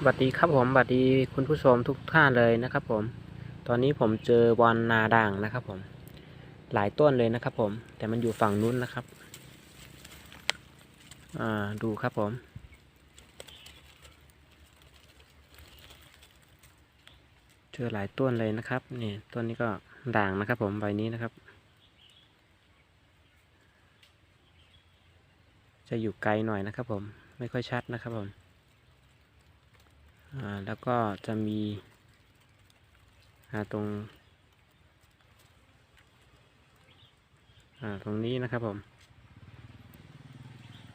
สวัสดีครับผมสวัสดีคุณผู้ชมทุกท่านเลยนะครับผม ตอนนี้ผมเจอบอลนาด่างนะครับผม หลายต้นเลยนะครับผม แต่มันอยู่ฝั่งนู้นนะครับ อ่า ดูครับผม เจอหลายต้นเลยนะครับ นี่ต้นนี้ก็ด่างนะครับผมใบนี้นะครับ จะอยู่ไกลหน่อยนะครับผม ไม่ค่อยชัดนะครับผม แล้วก็จะมีตรงตรงนี้นะครับผม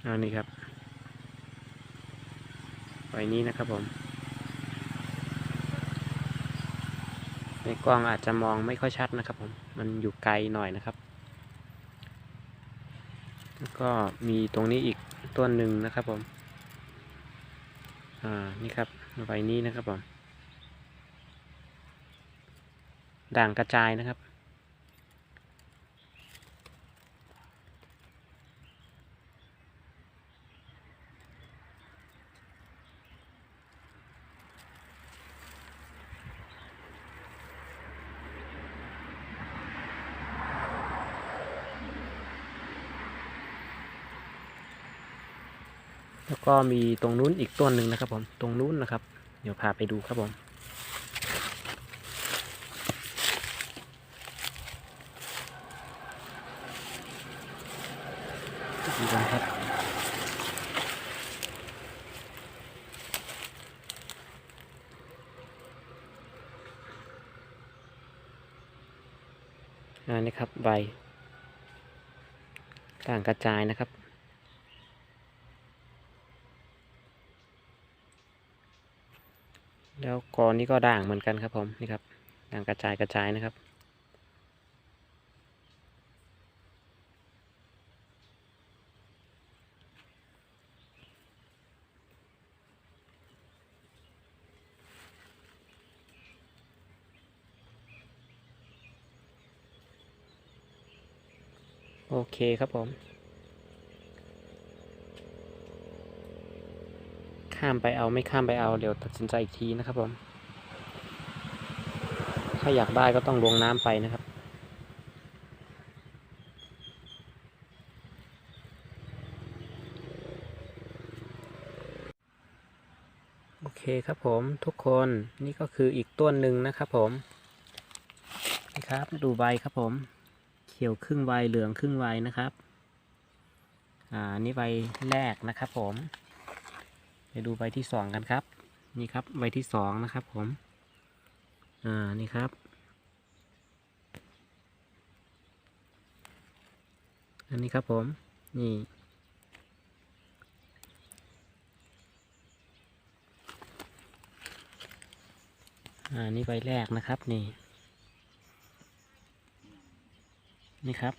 อ่านี่ครับไว้นี้นะครับผม ในกล้องอาจจะมองไม่ค่อยชัดนะครับผม มันอยู่ไกลหน่อยนะครับ แล้วก็มีตรงนี้อีกต้นหนึ่งนะครับผม อ่า นี่ครับ ใบนี้นะครับผมด่างกระจายนะครับ แล้วก็มีตรงนู้นอีกต้นหนึ่งนะครับ ผม ตรงนู้นนะครับ เดี๋ยวพาไปดูครับผมดูกันครับอ่านี่ครับใบต่างกระจายนะครับ แล้วกอนี้ก็ด่างเหมือนกันครับผมนี่ครับด่างกระจายกระจายนะครับ โอเคครับผม ข้ามไปเอาไม่ข้ามไปเอาเดี๋ยวตัดสินใจอีกทีนะครับผม ถ้าอยากได้ก็ต้องลวงน้ำไปนะครับโอเคครับผมทุกคนนี่ก็คืออีกต้นหนึ่งนะครับผมนี่ครับดูใบครับผม เขียวครึ่งใบเหลืองครึ่งใบนะครับ อ่านี่ใบแรกนะครับผม ไปดูใบที่สองกันครับ นี่ครับใบที่สองนะครับผม อ่า นี่ครับ อันนี้ครับผม นี่ อ่า นี่ใบแรกนะครับ นี่ นี่ครับ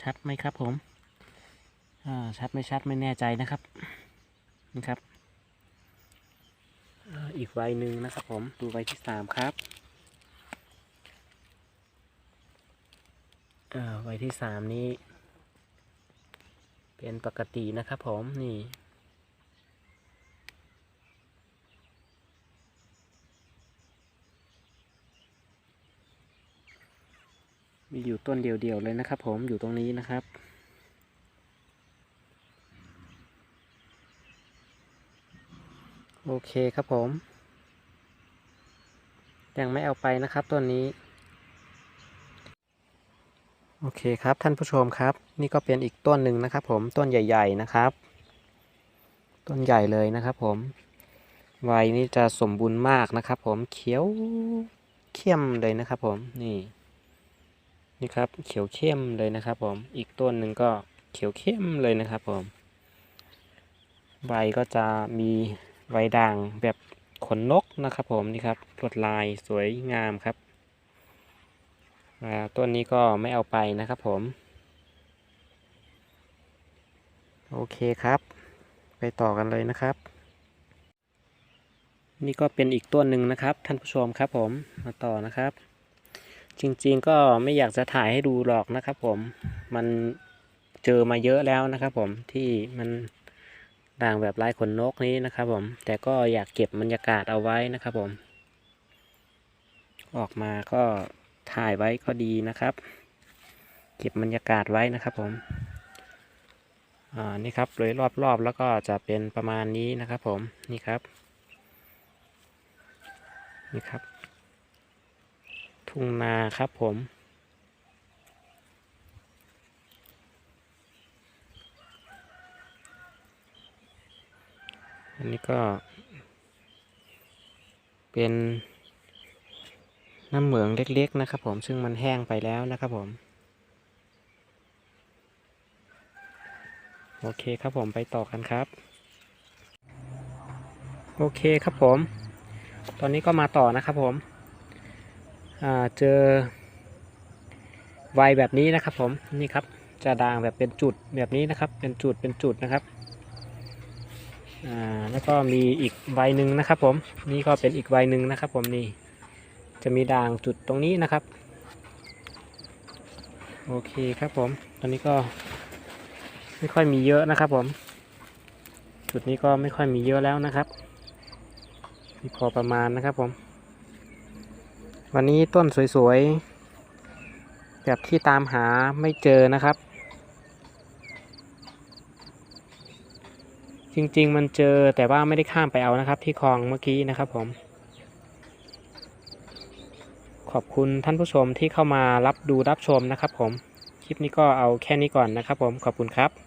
ชัดไหมครับผม ชัดไม่ชัดไม่แน่ใจนะครับนี่ครับอีกใบหนึ่งนะครับผมดูใบที่สามครับใบที่สามนี้ เป็นปกตินะครับผมนี่มีอยู่ต้นเดียวๆเลยนะครับผมอยู่ตรงนี้นะครับ โอเคครับผม ยังไม่เอาไปนะครับต้นนี้ โอเคครับท่านผู้ชมครับ นี่ก็เป็นอีกต้นหนึ่งนะครับ ผมต้นใหญ่ ๆนะครับ ต้นใหญ่เลยนะครับผมใบนี้จะสมบูรณ์มากนะครับ ผมเขียวเข้มเลยนะครับ ผมนี่นี่ครับ เขียวเข้มเลยนะครับ ผมอีกต้นหนึ่งก็เขียวเข้มเลยนะครับ ผม ใบก็จะมี ใบด่างแบบขนนกนะครับผมนี่ครับลวดลายสวยงามครับต้นนี้ก็ไม่เอาไปนะครับผม โอเคครับ ไปต่อกันเลยนะครับ นี่ก็เป็นอีกต้นหนึ่งนะครับ ท่านผู้ชมครับผมมาต่อนะครับ จริงๆก็ไม่อยากจะถ่ายให้ดูหรอกนะครับผมมันเจอมาเยอะแล้วนะครับผมที่มัน ด่างแบบลายขนนกนี้นะครับผม แต่ก็อยากเก็บบรรยากาศเอาไว้นะครับผม ออกมาก็ถ่ายไว้ก็ดีนะครับ เก็บบรรยากาศไว้นะครับผมอ่านี่ครับเลยรอบๆแล้วก็จะเป็นประมาณนี้นะครับผมนี่ครับ นี่ครับ ทุ่งนาครับผม อันนี้ก็เป็นน้ำเหมืองเล็กๆนะครับผมซึ่งมันแห้งไปแล้วนะครับผม โอเคครับผมไปต่อกันครับ โอเคครับผม ตอนนี้ก็มาต่อนะครับผมเจอไวแบบนี้นะครับผมนี่ครับจะด่างแบบเป็นจุดแบบนี้นะครับ เป็นจุดเป็นจุดนะครับ อ่าแล้วก็มีอีกใบหนึ่งนะครับ ผมนี่ก็เป็นอีกใบหนึ่งนะครับ ผมนี่จะมีด่างจุดตรงนี้นะครับ โอเคครับผม ตอนนี้ก็ไม่ค่อยมีเยอะนะครับ ผม จุดนี้ก็ไม่ค่อยมีเยอะแล้วนะครับมีพอประมาณนะครับผม วันนี้ต้นสวยๆ แบบที่ตามหาไม่เจอนะครับ จริง ๆ มันเจอแต่ว่าไม่ได้ข้ามไปเอานะครับ ที่คลองเมื่อกี้นะครับผม ขอบคุณท่านผู้ชมที่เข้ามารับดูรับชมนะครับผม คลิปนี้ก็เอาแค่นี้ก่อนนะครับผมขอบคุณครับ